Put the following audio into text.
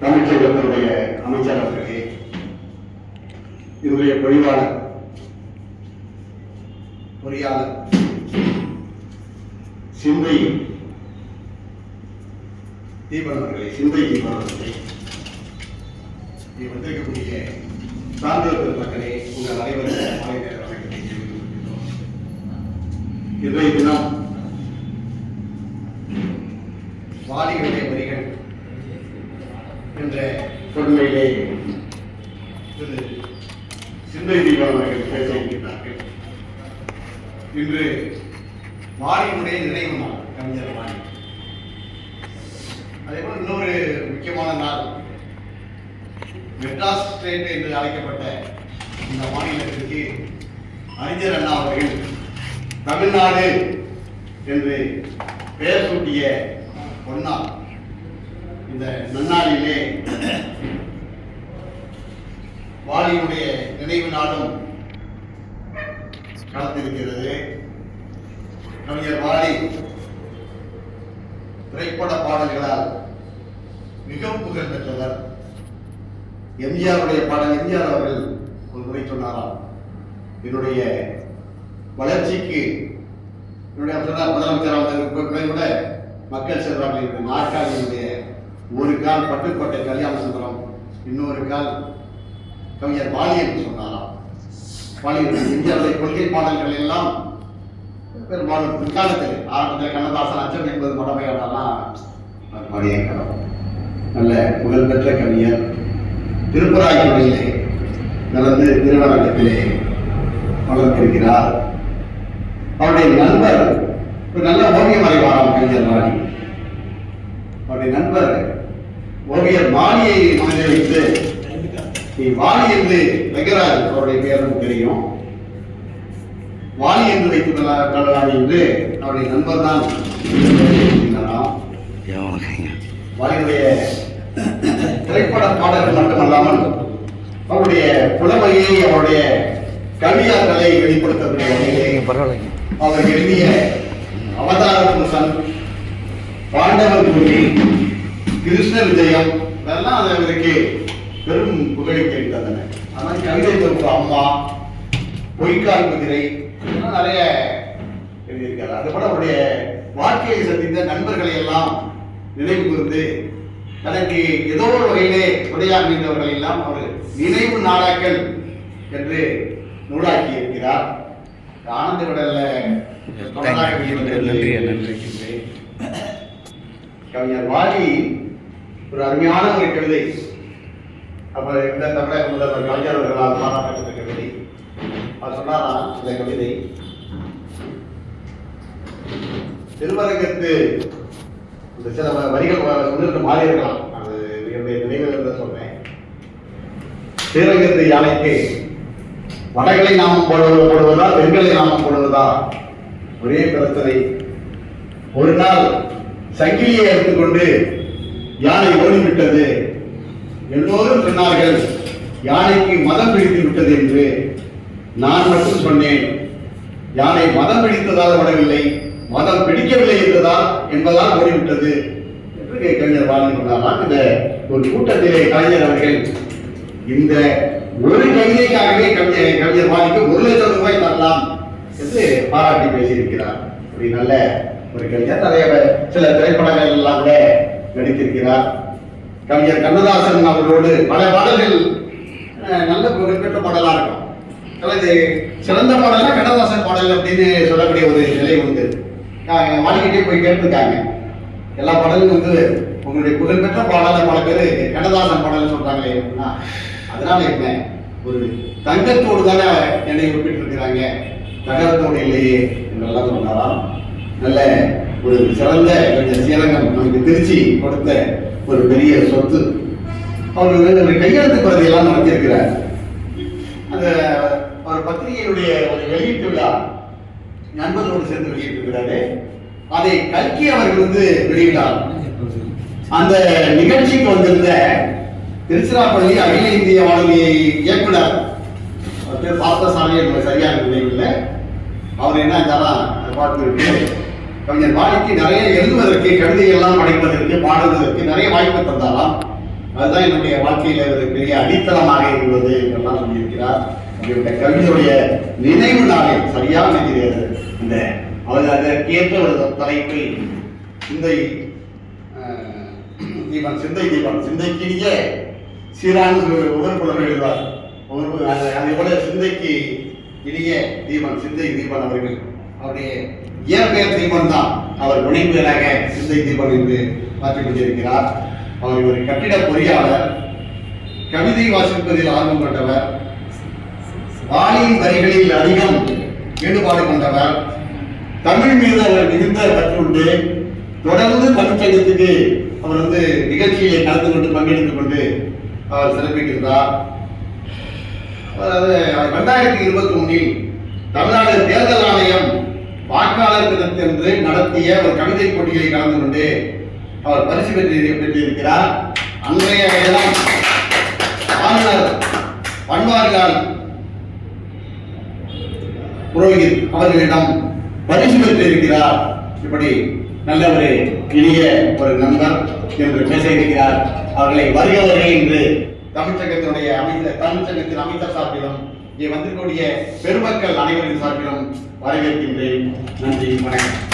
தமிழ்ச்செல்வத்தினுடைய அமைச்சர் அவர்களே இன்றைய பொழிவாளர் பொறியாளர் சிந்தை தீபன் அவர்களே சிந்தை தீபன் அவர்களே இங்கே வந்திருக்கக்கூடிய சார்ந்தவர்கள் மக்களே உங்கள் அனைவரும் மாலை நேர வணக்கத்தை தெரிவித்துக் கொள்கிறோம். இன்றைய தினம் வாலிகளுடைய வரிகள் என்ற கொடுமையிலே சிந்தை தீபன் அவர்கள் பேச இன்று வாலினுடைய நினைவு நாள் கவிஞர் வாரி அதே போல் இன்னொரு முக்கியமான நாள். மெட்ராஸ் ஸ்டேட் என்று அழைக்கப்பட்ட இந்த மாநிலத்திற்கு அறிஞர் அண்ணா அவர்கள் தமிழ்நாடு என்று பெயர் சூட்டிய பொன்னாள். இந்த நன்னாளிலே வாலியுடைய நினைவு நாளும் நடத்திருக்கிறது கவிஞர் வாலி திரைப்பட பாடல்களால் மிகவும் புகழ் பெற்றவர். எம்ஜிஆருடைய பாடல் எம்ஜிஆர் அவர்கள் ஒரு முறை சொன்னாராம் என்னுடைய வளர்ச்சிக்கு என்னுடைய சொன்னார் முதலமைச்சராக கூட மக்கள் செல்வார்கள். நாற்காலியினுடைய ஒரு கால் பட்டுக்கோட்டை கல்யாண சுந்தரம் இன்னொரு கால் கவிஞர் வாலி சொன்னாராம். வாலி இந்தியாவுடைய கொள்கை பாடல்கள் எல்லாம் பெரும்பாலும் பிற்காலத்தில் ஆரம்பத்தில் கண்ணதாசன் அச்சம் என்பது மடமையாடலாம் பாடிய கடவுள் நல்ல புகழ்பெற்ற கவிஞர். திருப்பராய்த்துறையிலே நடந்து திருவரங்கத்திலே வளர்ந்திருக்கிறார். அவருடைய நண்பர் ஒரு நல்ல ஓவியம் வரைவாராம் கவிஞர் வாணி அவருடைய நண்பர் ஓவியர் வாணியை மனதில் வைத்து நீ வாணி என்று வெங்கராஜ் அவருடைய பெயர் நமக்கு தெரியும். வாணி என்று வைத்துக் கொள்ளலாம் என்று அவருடைய நண்பர் தான் வாணியுடைய திரைப்பட பாடல்கள் மட்டுமல்லாமல் அவருடைய புலமையை அவருடைய கவியாக்களை வெளிப்படுத்தக்கூடிய வகையிலே அவர் எழுதிய அவதார புருஷன் பாண்டவன் கூறி கிருஷ்ண விஜயம் இதெல்லாம் அது அவருக்கு பெரும் புகழை தெரிந்ததன ஆனால் கவிதை தொகுப்பு அம்மா பொய்க்கால் குதிரை நிறைய எழுதியிருக்காரு அது போல அவருடைய வாழ்க்கையை சந்தித்த நண்பர்களை எல்லாம் நினைவு கூர்ந்து தனக்கு ஏதோ ஒரு வகையிலே உடையாக இருந்தவர்களை எல்லாம் அவர் நினைவு நாடாக்கள் என்று நூலாக்கி இருக்கிறார் ஆனந்த. நன்றி, நன்றி. கவிஞர் வாலி ஒரு அருமையான ஒரு கவிதை. அப்புறம் இந்த தமிழக முதல்வர் கலைஞர் அவர்களால் பாராட்டப்பட்ட கவிதை. அவர் சொன்னார் இந்த கவிதை? திருமரங்கத்து இந்த சில வரிகள் சொல்லிட்டு மாறி இருக்கலாம் அது என்னுடைய நினைவில் இருந்த சொன்னேன் ஸ்ரீரங்கத்து யானைக்கு வடகளை நாமம் போடுவது போடுவதா பெண்களை நாமம் போடுவதா? ஒரே பிரச்சனை. ஒரு நாள் சங்கிலியை எடுத்துக்கொண்டு யானை ஓடிவிட்டது. எல்லோரும் சொன்னார்கள் யானைக்கு மதம் பிடித்து விட்டது என்று. நான் மட்டும் சொன்னேன் யானை மதம் பிடித்ததால் ஓடவில்லை மதம் பிடிக்கவில்லை என்பதால் என்பதால் ஓடிவிட்டது. என்று கவிஞர் வாழ்ந்து கொண்டார் இந்த ஒரு கூட்டத்திலே கலைஞர் அவர்கள் இந்த ஒரு கவிதைக்காகவே கவிஞர் கவிஞர் வாலிக்கு ஒரு லட்சம் ரூபாய் தரலாம் என்று பாராட்டி பேசியிருக்கிறார். அப்படி நல்ல ஒரு கவிஞர். நிறைய சில திரைப்படங்கள் எல்லாம் கூட நடித்திருக்கிறார். கவிஞர் கண்ணதாசன் அவர்களோடு பல பாடல்கள் நல்ல புகழ்பெற்ற பாடலாக இருக்கும். அதாவது சிறந்த பாடல்னா கண்ணதாசன் பாடல் அப்படின்னு சொல்லக்கூடிய ஒரு நிலை உண்டு. நான் வாலிக்கிட்டே போய் கேட்டிருக்காங்க. எல்லா பாடலும் வந்து உங்களுடைய புகழ்பெற்ற பாடல பல பேர் கண்ணதாசன் பாடல் சொல்றாங்களே. அப்படின்னா, அதனால என்ன? ஒரு தங்கத்தோடு தானே என்னை குறிப்பிட்டிருக்கிறாங்க தகரத்தோடு இல்லையே என்றெல்லாம் சொன்னாராம். நல்ல ஒரு சிறந்த கொஞ்சம் சீரங்கம் நமக்கு திருச்சி கொடுத்த ஒரு பெரிய சொத்து. அவர் வந்து ஒரு கையெழுத்து பிரதியெல்லாம் நடத்தியிருக்கிறார். அந்த அவர் பத்திரிகையினுடைய ஒரு வெளியீட்டு விழா நண்பர்களோடு சேர்ந்து வெளியிட்டிருக்கிறாரு. அதை கல்கி அவர்கள் வந்து வெளியிட்டார். அந்த நிகழ்ச்சிக்கு வந்திருந்த திருச்சிராப்பள்ளி அகில இந்திய வானொலி இயக்குனர் அவர் பேர் பார்த்தசாமி எனக்கு சரியான நினைவில்லை. அவர் என்ன செஞ்சாரா பார்த்து கவிஞர் வாலிக்கு நிறைய எழுதுவதற்கு கவிதை எல்லாம் படைப்பதற்கு பாடுவதற்கு நிறைய வாய்ப்பு தந்தாராம். அதுதான் என்னுடைய வாழ்க்கையில ஒரு பெரிய அடித்தளமாக இருந்தது என்றெல்லாம் சொல்லியிருக்கிறார். அவருடைய கவிதையுடைய நினைவு நாளில் சரியாக தெரியாது இந்த அவர் அதற்கேற்ற ஒரு தலைப்பில் சிந்தை தீபன் சிந்தை தீபன் சிந்தைக்கினிய சீரான ஒரு புலவர் எழுதுவார். அதை அதே போல சிந்தைக்கு இனிய தீபன் சிந்தை தீபன் அவர்கள். அவருடைய இயற்பெயர் தீபன் தான் அவர் புனைப்பெயராக சிந்தை தீபன் என்று மாற்றிக் கொண்டிருக்கிறார். அவர் ஒரு கட்டிட பொறியாளர் கவிதை வாசிப்பதில் ஆர்வம் கொண்டவர் வாலியின் வரிகளில் அதிகம் ஈடுபாடு கொண்டவர் தமிழ் மீது அவர் மிகுந்த கற்றுண்டு தொடர்ந்து தமிழ்ச்சங்கத்துக்கு அவர் வந்து நிகழ்ச்சியை கலந்து கொண்டு பங்கெடுத்துக் கொண்டு அவர் சிறப்பிக்கின்றார் அதாவது ரெண்டாயிரத்தி இருபத்தி ஒன்றில் தமிழ்நாடு தேர்தல் ஆணையம் வாக்காளர் தினத்தன்று நடத்திய ஒரு கவிதை போட்டியை கலந்து கொண்டு அவர் பரிசு பெற்று பெற்றிருக்கிறார். அன்றைய தினம் ஆளுநர் பன்வாரிலால் புரோகித் அவர்களிடம் பரிசு பெற்றிருக்கிறார். இப்படி நல்ல ஒரு இனிய ஒரு நண்பர் என்று பேச இருக்கிறார். அவர்களை வருக வருக என்று தமிழ்ச்சங்கத்தினுடைய அமைச்சர் தமிழ்ச்சங்கத்தின் அமைச்சர் சார்பிலும் இங்கே வந்திருக்கக்கூடிய பெருமக்கள் அனைவரின் சார்பிலும் வரவேற்கின்றேன். நன்றி வணக்கம்.